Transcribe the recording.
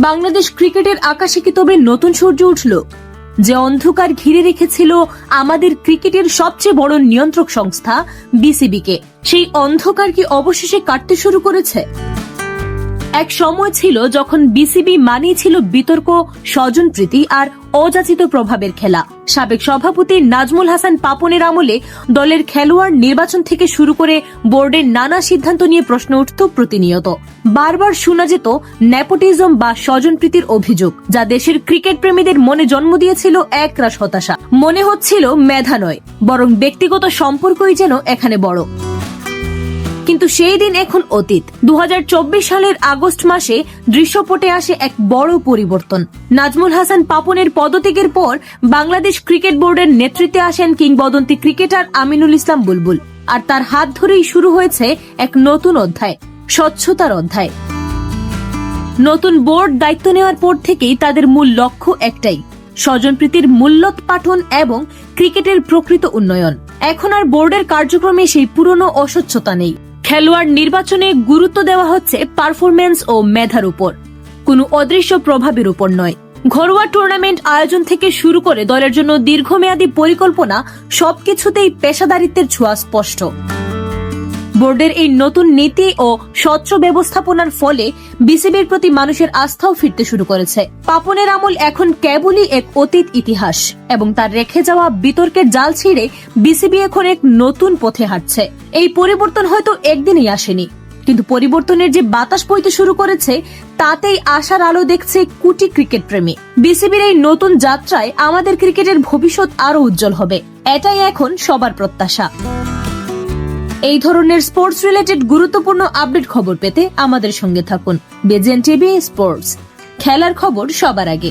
বাংলাদেশ ক্রিকেটের আকাশে কি তবে নতুন সূর্য উঠল? যে অন্ধকার ঘিরে রেখেছিল আমাদের ক্রিকেটের সবচেয়ে বড় নিয়ন্ত্রক সংস্থা বিসিবিকে, সেই অন্ধকার কি অবশেষে কাটতে শুরু করেছে? এক সময় ছিল যখন বিসিবি মানেই ছিল বিতর্ক স্বজনপ্রীতি আর অযাচিত প্রভাবের খেলা। সাবেক সভাপতি নাজমুল হাসান পাপনের আমলে দলের খেলোয়াড় নির্বাচন থেকে শুরু করে বোর্ডের নানা সিদ্ধান্ত নিয়ে প্রশ্ন উঠত প্রতিনিয়ত। বারবার শোনা যেত নেপোটিজম বা স্বজনপ্রীতির অভিযোগ, যা দেশের ক্রিকেট প্রেমীদের মনে জন্ম দিয়েছিল একরাশ হতাশা। মনে হচ্ছিল মেধা নয়, বরং ব্যক্তিগত সম্পর্কই যেন এখানে বড়। কিন্তু সেই দিন এখন অতীত। দু হাজার চব্বিশ সালের আগস্ট মাসে দৃশ্যপটে আসে এক বড় পরিবর্তন। নাজমুল হাসান পাপনের পদত্যাগের পর বাংলাদেশ ক্রিকেট বোর্ডের নেতৃত্বে আসেন কিংবদন্তি ক্রিকেটার আমিনুল ইসলাম বুলবুল। আর তার হাত ধরেই শুরু হয়েছে এক নতুন অধ্যায়, স্বচ্ছতার অধ্যায়। নতুন বোর্ড দায়িত্ব নেওয়ার পর থেকেই তাদের মূল লক্ষ্য একটাই স্বজনপ্রীতির মূল্যত পাঠন এবং ক্রিকেটের প্রকৃত উন্নয়ন। এখন আর বোর্ডের কার্যক্রমে সেই পুরনো অস্বচ্ছতা নেই। খেলোয়াড় নির্বাচনে গুরুত্ব দেওয়া হচ্ছে পারফরমেন্স ও মেধার উপর। কোনো অদৃশ্য প্রভাবের উপর নয়। ঘরোয়া টুর্নামেন্ট আয়োজন থেকে শুরু করে দলের জন্য দীর্ঘমেয়াদী পরিকল্পনা সবকিছুতেই পেশাদারিত্বের ছোঁয়া স্পষ্ট। বোর্ডের এই নতুন নীতি ও স্বচ্ছ ব্যবস্থাপনার ফলে বিসিবির প্রতি মানুষের আস্থাও ফিরতে শুরু করেছে। পাপনের আমল এখন কেবলই এক অতীত ইতিহাস এবং তার রেখে যাওয়া বিতর্কের জাল ছিঁড়ে বিসিবি এখন এক নতুন পথে হাঁটছে। এই পরিবর্তন হয়তো একদিনই আসেনি, কিন্তু পরিবর্তনের যে বাতাস বইতে শুরু করেছে, তাতেই আশার আলো দেখছে কুটি ক্রিকেট প্রেমী। বিসিবির এই নতুন যাত্রায় আমাদের ক্রিকেটের ভবিষ্যৎ আরও উজ্জ্বল হবে, এটাই এখন সবার প্রত্যাশা। এই ধরনের স্পোর্টস রিলেটেড গুরুত্বপূর্ণ আপডেট খবর পেতে আমাদের সঙ্গে থাকুন। বেজেন টিভি স্পোর্টস খেলার খবর সবার আগে।